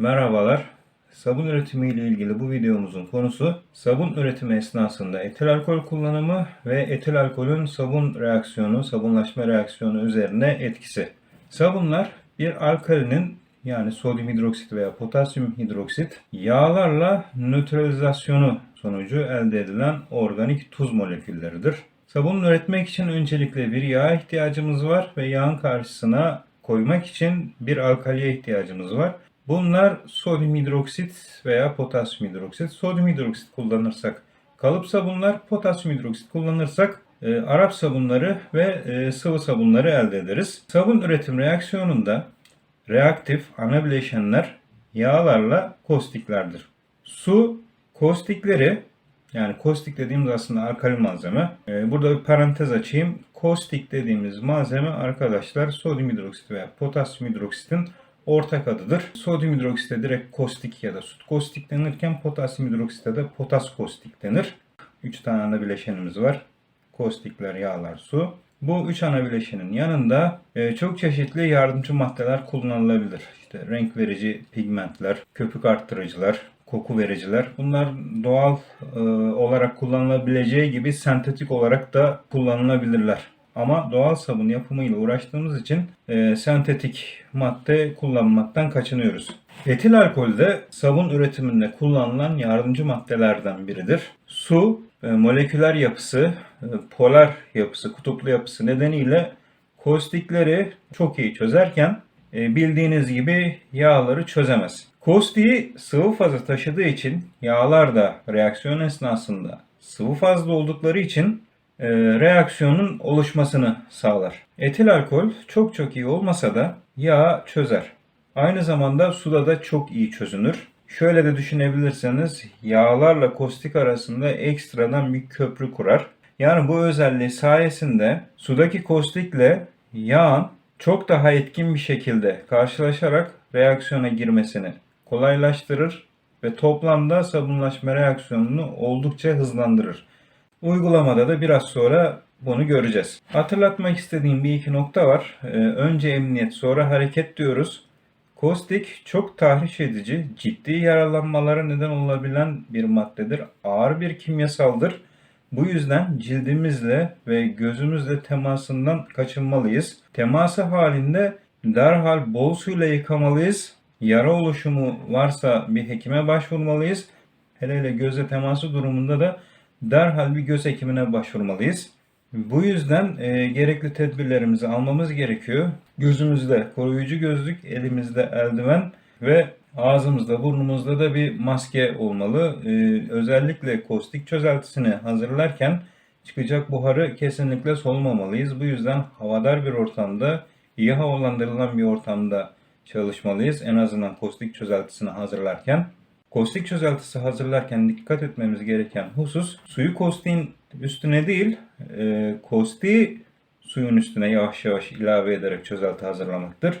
Merhabalar. Sabun üretimi ile ilgili bu videomuzun konusu sabun üretimi esnasında etil alkol kullanımı ve etil alkolün sabun reaksiyonu, sabunlaşma reaksiyonu üzerine etkisi. Sabunlar bir alkalinin yani sodyum hidroksit veya potasyum hidroksit yağlarla nötralizasyonu sonucu elde edilen organik tuz molekülleridir. Sabun üretmek için öncelikle bir yağ ihtiyacımız var ve yağın karşısına koymak için bir alkaliye ihtiyacımız var. Bunlar sodyum hidroksit veya potasyum hidroksit. Sodyum hidroksit kullanırsak kalıp sabunlar, potasyum hidroksit kullanırsak e, Arap sabunları ve e, sıvı sabunları elde ederiz. Sabun üretim reaksiyonunda reaktif ana bileşenler yağlarla kostiklerdir. Su kostikleri yani kostik dediğimiz aslında alkali malzeme. Ee, burada bir parantez açayım. Kostik dediğimiz malzeme arkadaşlar sodyum hidroksit veya potasyum hidroksitin ortak adıdır. Sodyum hidroksite direkt kostik ya da sut kostik denirken potasyum hidroksite de potas kostik denir. 3 tane ana bileşenimiz var. Kostikler, yağlar, su. Bu üç ana bileşenin yanında e, çok çeşitli yardımcı maddeler kullanılabilir. İşte renk verici pigmentler, köpük arttırıcılar, koku vericiler. Bunlar doğal e, olarak kullanılabileceği gibi sentetik olarak da kullanılabilirler. Ama doğal sabun yapımıyla uğraştığımız için e, sentetik madde kullanmaktan kaçınıyoruz. Etil alkol de sabun üretiminde kullanılan yardımcı maddelerden biridir. Su, e, moleküler yapısı, e, polar yapısı, kutuplu yapısı nedeniyle kostikleri çok iyi çözerken e, bildiğiniz gibi yağları çözemez. Kostiği sıvı fazı taşıdığı için yağlar da reaksiyon esnasında sıvı fazla oldukları için reaksiyonun oluşmasını sağlar. Etil alkol çok çok iyi olmasa da yağ çözer. Aynı zamanda suda da çok iyi çözünür. Şöyle de düşünebilirseniz yağlarla kostik arasında ekstradan bir köprü kurar. Yani bu özelliği sayesinde sudaki kostikle yağın çok daha etkin bir şekilde karşılaşarak reaksiyona girmesini kolaylaştırır ve toplamda sabunlaşma reaksiyonunu oldukça hızlandırır. Uygulamada da biraz sonra bunu göreceğiz. Hatırlatmak istediğim bir iki nokta var. Ee, önce emniyet sonra hareket diyoruz. Kostik çok tahriş edici, ciddi yaralanmalara neden olabilen bir maddedir. Ağır bir kimyasaldır. Bu yüzden cildimizle ve gözümüzle temasından kaçınmalıyız. Teması halinde derhal bol suyla yıkamalıyız. Yara oluşumu varsa bir hekime başvurmalıyız. Hele hele göze teması durumunda da derhal bir göz hekimine başvurmalıyız. Bu yüzden e, gerekli tedbirlerimizi almamız gerekiyor. Gözümüzde koruyucu gözlük, elimizde eldiven ve ağzımızda, burnumuzda da bir maske olmalı. E, özellikle kostik çözeltisini hazırlarken çıkacak buharı kesinlikle solumamalıyız. Bu yüzden havadar bir ortamda, iyi havalandırılan bir ortamda çalışmalıyız. En azından kostik çözeltisini hazırlarken. Kostik çözeltisi hazırlarken dikkat etmemiz gereken husus suyu kostiğin üstüne değil, e, kostiği suyun üstüne yavaş yavaş ilave ederek çözelti hazırlamaktır.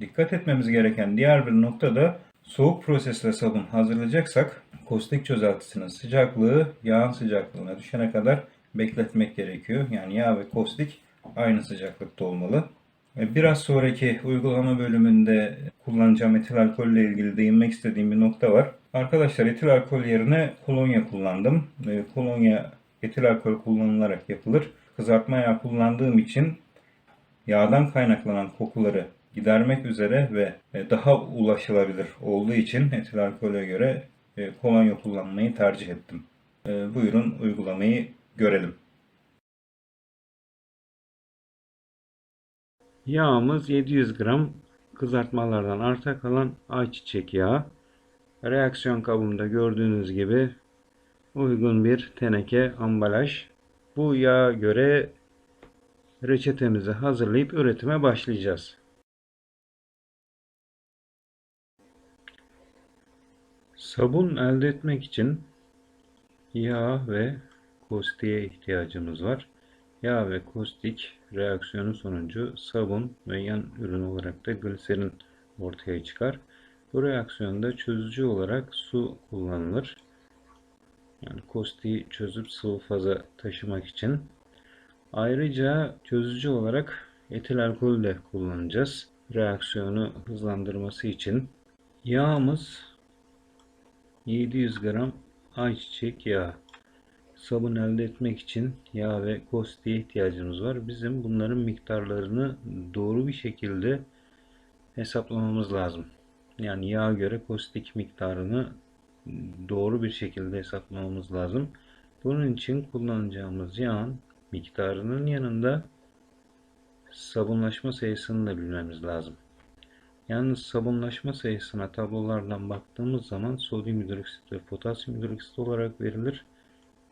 Dikkat etmemiz gereken diğer bir nokta da soğuk prosesle sabun hazırlayacaksak kostik çözeltisinin sıcaklığı yağın sıcaklığına düşene kadar bekletmek gerekiyor. Yani yağ ve kostik aynı sıcaklıkta olmalı. Ve Biraz sonraki uygulama bölümünde kullanacağım etil alkol ile ilgili değinmek istediğim bir nokta var. Arkadaşlar etil alkol yerine kolonya kullandım. E, Kolonya etil alkol kullanılarak yapılır. Kızartma yağı kullandığım için yağdan kaynaklanan kokuları gidermek üzere ve e, daha ulaşılabilir olduğu için etil alkole göre e, kolonya kullanmayı tercih ettim. E, Buyurun uygulamayı görelim. Yağımız 700 gram kızartmalardan arta kalan ayçiçek yağı. Reaksiyon kabında gördüğünüz gibi uygun bir teneke ambalaj. Bu yağa göre reçetemizi hazırlayıp üretime başlayacağız. Sabun elde etmek için yağ ve kostiğe ihtiyacımız var. Yağ ve kostik reaksiyonu sonucu sabun ve yan ürün olarak da gliserin ortaya çıkar. Bu reaksiyonda çözücü olarak su kullanılır. Yani kostiği çözüp sıvı faza taşımak için. Ayrıca çözücü olarak etil alkol de kullanacağız. Reaksiyonu hızlandırması için Yağımız 700 gram ayçiçek yağı. Sabun elde etmek için yağ ve kostiğe ihtiyacımız var. Bizim bunların miktarlarını doğru bir şekilde hesaplamamız lazım. Yani yağa göre kostik miktarını doğru bir şekilde hesaplamamız lazım. Bunun için kullanacağımız yağın miktarının yanında sabunlaşma sayısını da bilmemiz lazım. Yalnız sabunlaşma sayısına tablolardan baktığımız zaman sodyum hidroksit ve potasyum hidroksit olarak verilir.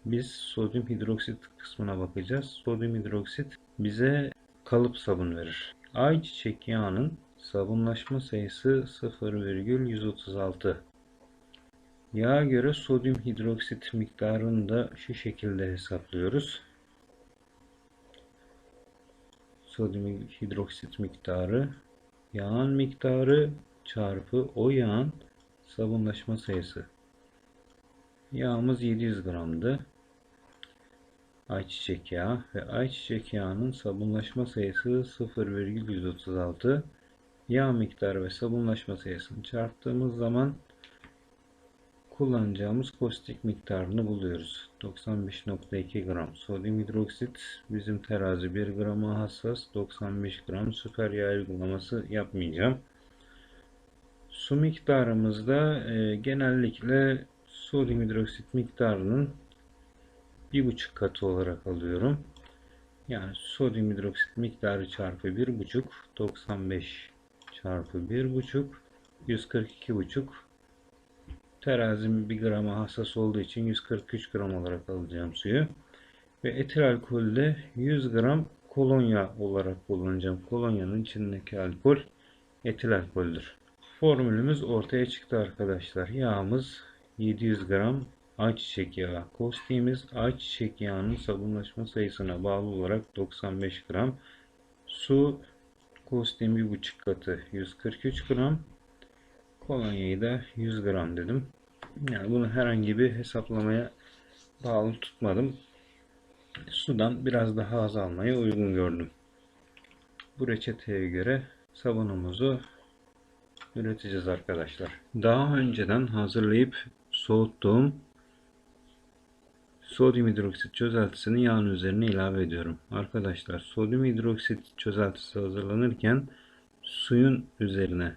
Biz sodyum hidroksit kısmına bakacağız. Sodyum hidroksit bize kalıp sabun verir. Ayçiçek yağının sabunlaşma sayısı 0,136. Yağa göre sodyum hidroksit miktarını da şu şekilde hesaplıyoruz. Sodyum hidroksit miktarı yağın miktarı çarpı o yağın sabunlaşma sayısı. Yağımız 700 gramdı. Ayçiçek yağı ve ayçiçek yağının sabunlaşma sayısı 0,136. Yağ miktarı ve sabunlaşma sayısını çarptığımız zaman kullanacağımız kostik miktarını buluyoruz. 95.2 gram sodyum hidroksit bizim terazi 1 grama hassas 95 gram süper yağ uygulaması yapmayacağım. Su miktarımızda e, genellikle sodyum hidroksit miktarının bir buçuk katı olarak alıyorum. Yani sodyum hidroksit miktarı çarpı bir buçuk 95 çarpı bir buçuk 142 buçuk Terazim 1 grama hassas olduğu için 143 gram olarak alacağım suyu. Ve etil alkolde 100 gram kolonya olarak kullanacağım. Kolonyanın içindeki alkol etil alkoldür. Formülümüz ortaya çıktı arkadaşlar. Yağımız 700 gram ayçiçek yağı. Kostiğimiz ayçiçek yağının sabunlaşma sayısına bağlı olarak 95 gram. Su kostiğin 1,5 katı 143 gram. Kolonyayı da 100 gram dedim. Yani bunu herhangi bir hesaplamaya bağlı tutmadım. Sudan biraz daha az almayı uygun gördüm. Bu reçeteye göre sabunumuzu üreteceğiz arkadaşlar. Daha önceden hazırlayıp soğuttuğum sodyum hidroksit çözeltisini yağın üzerine ilave ediyorum. Arkadaşlar sodyum hidroksit çözeltisi hazırlanırken suyun üzerine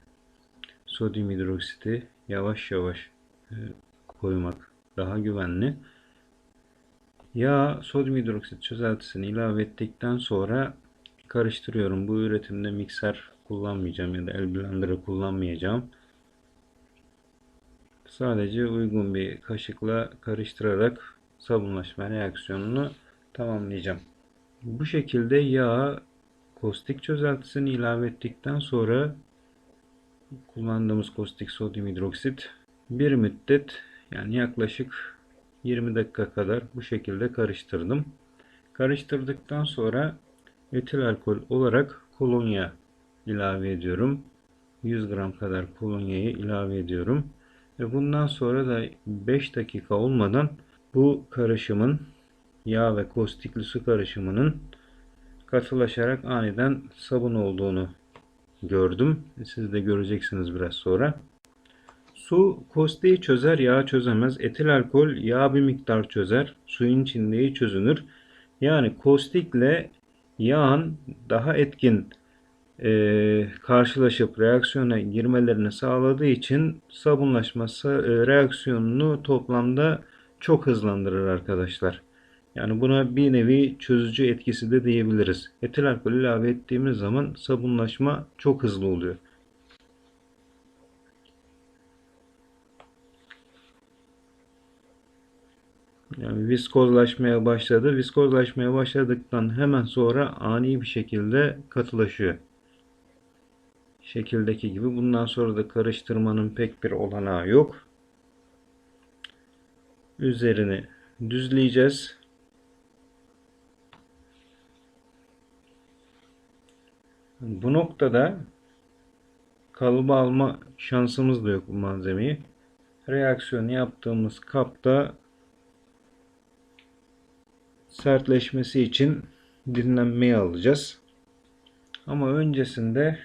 sodyum hidroksiti yavaş yavaş e, koymak daha güvenli. Yağ sodyum hidroksit çözeltisini ilave ettikten sonra karıştırıyorum. Bu üretimde mikser kullanmayacağım ya da el blenderı kullanmayacağım. Sadece uygun bir kaşıkla karıştırarak sabunlaşma reaksiyonunu tamamlayacağım. Bu şekilde yağ kostik çözeltisini ilave ettikten sonra kullandığımız kostik sodyum hidroksit bir müddet yani yaklaşık 20 dakika kadar bu şekilde karıştırdım. Karıştırdıktan sonra etil alkol olarak kolonya ilave ediyorum. 100 gram kadar kolonyayı ilave ediyorum. Ve bundan sonra da 5 dakika olmadan bu karışımın yağ ve kostikli su karışımının katılaşarak aniden sabun olduğunu gördüm. Siz de göreceksiniz biraz sonra. Su kostiği çözer, yağ çözemez. Etil alkol yağ bir miktar çözer, suyun içinde çözünür. Yani kostikle yağın daha etkin e, karşılaşıp reaksiyona girmelerini sağladığı için sabunlaşması e, reaksiyonunu toplamda çok hızlandırır arkadaşlar. Yani buna bir nevi çözücü etkisi de diyebiliriz. Etil alkol ilave ettiğimiz zaman sabunlaşma çok hızlı oluyor. Yani viskozlaşmaya başladı. Viskozlaşmaya başladıktan hemen sonra ani bir şekilde katılaşıyor. Şekildeki gibi. Bundan sonra da karıştırmanın pek bir olanağı yok. Üzerini düzleyeceğiz. Bu noktada kalıba alma şansımız da yok bu malzemeyi. Reaksiyonu yaptığımız kapta sertleşmesi için dinlenmeye alacağız. Ama öncesinde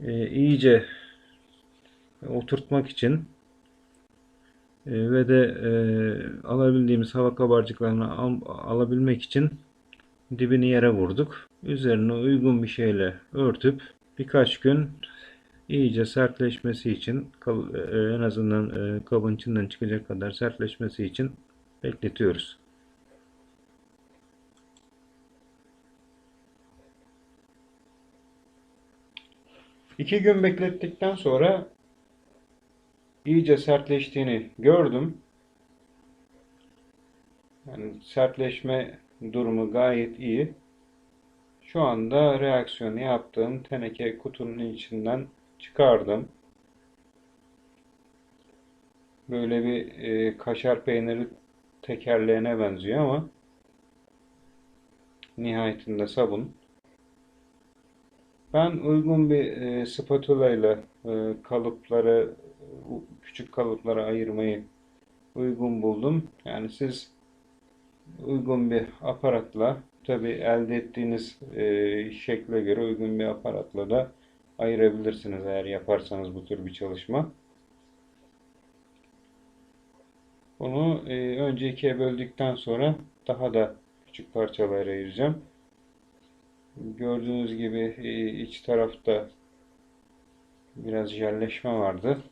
e, iyice oturtmak için e, ve de e, alabildiğimiz hava kabarcıklarını al- alabilmek için dibini yere vurduk. Üzerine uygun bir şeyle örtüp birkaç gün iyice sertleşmesi için e, en azından e, kabın içinden çıkacak kadar sertleşmesi için bekletiyoruz. İki gün beklettikten sonra iyice sertleştiğini gördüm. Yani sertleşme durumu gayet iyi. Şu anda reaksiyonu yaptığım teneke kutunun içinden çıkardım. Böyle bir e, kaşar peyniri tekerleğine benziyor ama nihayetinde sabun. Ben uygun bir e, spatula ile e, kalıpları küçük kalıplara ayırmayı uygun buldum. Yani siz uygun bir aparatla tabi elde ettiğiniz e, şekle göre uygun bir aparatla da ayırabilirsiniz eğer yaparsanız bu tür bir çalışma. Bunu e, önce ikiye böldükten sonra daha da küçük parçalara ayıracağım. Gördüğünüz gibi e, iç tarafta biraz jelleşme vardı.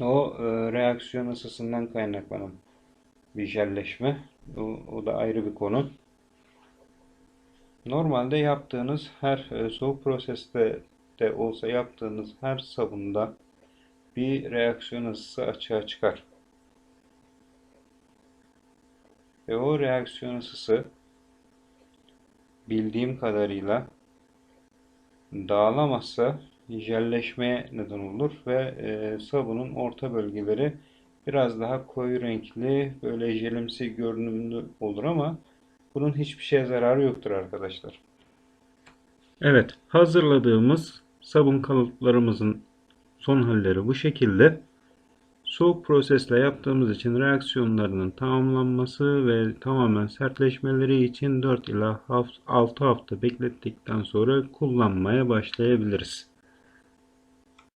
O e, reaksiyon ısısından kaynaklanan bir jelleşme. O, o da ayrı bir konu. Normalde yaptığınız her e, soğuk proseste de olsa yaptığınız her sabunda bir reaksiyon ısısı açığa çıkar. Ve o reaksiyon ısısı bildiğim kadarıyla dağılamazsa jelleşmeye neden olur ve e, sabunun orta bölgeleri biraz daha koyu renkli böyle jelimsi görünümlü olur ama bunun hiçbir şeye zararı yoktur arkadaşlar. Evet, hazırladığımız sabun kalıplarımızın son halleri bu şekilde. Soğuk prosesle yaptığımız için reaksiyonlarının tamamlanması ve tamamen sertleşmeleri için 4 ila 6 hafta beklettikten sonra kullanmaya başlayabiliriz.